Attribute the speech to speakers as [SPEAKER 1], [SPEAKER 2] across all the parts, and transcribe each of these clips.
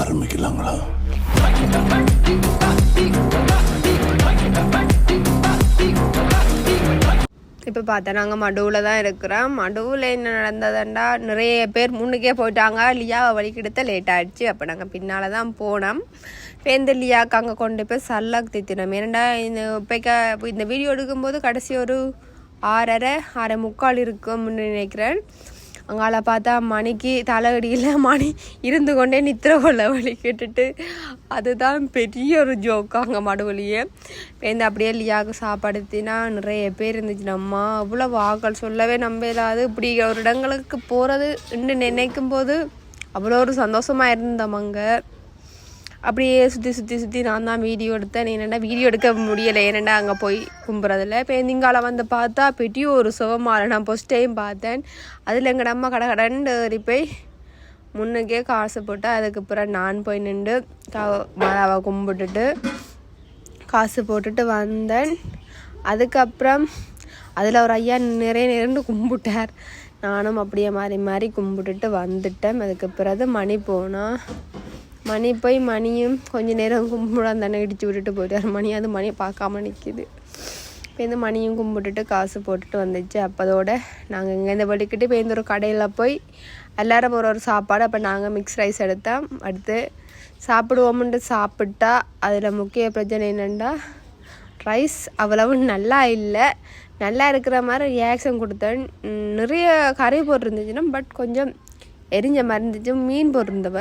[SPEAKER 1] ஆரம்பிக்கலாங்களா?
[SPEAKER 2] இப்போ பார்த்தா நாங்கள் மடுவில் தான் இருக்கிறோம். மடுவில் என்ன நடந்ததுண்டா? நிறைய பேர் முன்னுக்கே போயிட்டாங்க. லியாவை கெடுத்த லேட் ஆகிடுச்சு அப்போ நாங்கள் பின்னால் தான் போனோம். பேருந்து லியாக்கு அங்கே கொண்டு போய் சல்லாக்கு தித்தினோம். ஏன்னா இந்த இப்போ இந்த வீடியோ எடுக்கும்போது கடைசி ஒரு ஆறரை அரை முக்கால் இருக்கும்னு நினைக்கிறேன். அங்கால பார்த்தா மணிக்கு தலையடியில் மணி இருந்து கொண்டே நித்திர கொள்ள வழி கேட்டுட்டு அதுதான் பெரிய ஒரு ஜோக்கு அங்கே மடுவழியே. பேருந்து அப்படியே லியாவுக்கு சாப்பாடுத்தினா நிறைய பேர் இருந்துச்சு. நம்ம அவ்வளோ வாக்கள் சொல்லவே நம்ப இல்லாது இப்படி ஒரு இடங்களுக்கு போகிறது நினைக்கும் போது அவ்வளோ ஒரு சந்தோஷமாக இருந்தோம் அங்கே. அப்படியே சுற்றி சுற்றி சுற்றி நான் தான் வீடியோ எடுத்தேன். என்னென்னா வீடியோ எடுக்க முடியலை? என்னென்னா அங்கே போய் கும்புறதில்ல இப்போ எந்திங்கால வந்து பார்த்தா பெரிய ஒரு சுகமாக நான் ஃபஸ்ட் டைம் பார்த்தேன். அதில் எங்கள் அம்மா கடை கடன் ஏறி போய் முன்னுக்கே காசு போட்டு அதுக்கு பிறகு நான் போய் நின்று கா மாதாவை கும்பிட்டுட்டு காசு போட்டுட்டு வந்தேன். அதுக்கப்புறம் அதில் ஒரு ஐயா நிறைய நிறந்து கும்பிட்டார். நானும் அப்படியே மாறி மாறி கும்பிட்டுட்டு வந்துட்டேன். அதுக்கு பிறகு மணி போனால் மணி போய் மணியும் கொஞ்ச நேரம் கும்பிடான் தானே இடிச்சு விட்டுட்டு போயிட்டார். மணி அது மணியை பார்க்காம நிற்கிது இப்போ இந்த மணியும் கும்பிட்டுட்டு காசு போட்டுட்டு வந்துச்சு. அப்போதோட நாங்கள் இங்கேருந்து படிக்கிட்டு இப்போ இந்த ஒரு கடையில் போய் எல்லாரும் ஒரு ஒரு சாப்பாடு அப்போ நாங்கள் மிக்ஸ் ரைஸ் எடுத்தோம் அடுத்து சாப்பிடுவோம்ன்ட்டு சாப்பிட்டா அதில் முக்கிய பிரச்சனை என்னென்னா ரைஸ் அவ்வளவு நல்லா இல்லை. நல்லா இருக்கிற மாதிரி ரியாக்ஷன் கொடுத்தேன். நிறைய கறி போட்டிருந்துச்சுன்னா பட் கொஞ்சம் எரிஞ்ச மாதிரி இருந்துச்சு. மீன் போட்டிருந்தவ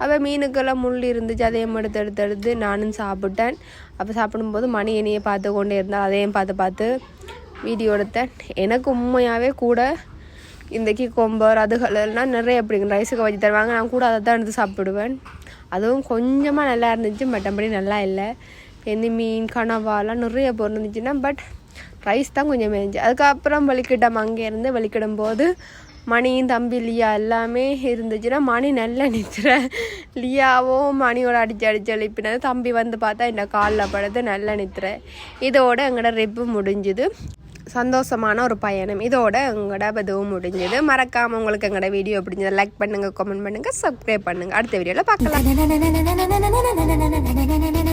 [SPEAKER 2] அப்போ மீனுக்கெல்லாம் முள் இருந்துச்சு அதையும் எடுத்து எடுத்து எடுத்து நானும் சாப்பிட்டேன். அப்போ சாப்பிடும்போது மணி என்னையை பார்த்து கொண்டே இருந்தால் அதையும் பார்த்து பார்த்து வீடியோ எடுத்தேன். எனக்கு உண்மையாகவே கூட இன்றைக்கி கொம்பர் அதுகளெல்லாம் நிறைய அப்படிங்க ரைஸுக்கு வச்சு தருவாங்க. நான் கூட அதை தான் எடுத்து சாப்பிடுவேன். அதுவும் கொஞ்சமாக நல்லா இருந்துச்சு. மற்றபடி நல்லா இல்லை. எந்த மீன் கனவாலாம் நிறைய பொருள் இருந்துச்சுன்னா பட் ரைஸ் தான் கொஞ்சம் இருந்துச்சு அதுக்கப்புறம் வலிக்கிட்டோம் அங்கேருந்து வலிக்கிடும் போது மணியும் தம்பி லியா எல்லாமே இருந்துச்சுன்னா மணி நல்லா நிற்கிற லியாவும் மணியோட அடிச்சு அடிச்சு எழுப்பினது தம்பி வந்து பார்த்தா இந்த காலில் படுத்து நல்லா நிற்கிற இதோட எங்களோட ரெப்பு முடிஞ்சுது சந்தோஷமான ஒரு பயணம் இதோட எங்களோட இதுவும் முடிஞ்சது மறக்காமல் உங்களுக்கு எங்களோட வீடியோ பிடிச்சது லைக் பண்ணுங்கள் கமெண்ட் பண்ணுங்கள் சப்ஸ்கிரைப் பண்ணுங்கள் அடுத்த வீடியோவில் பார்க்கலாம்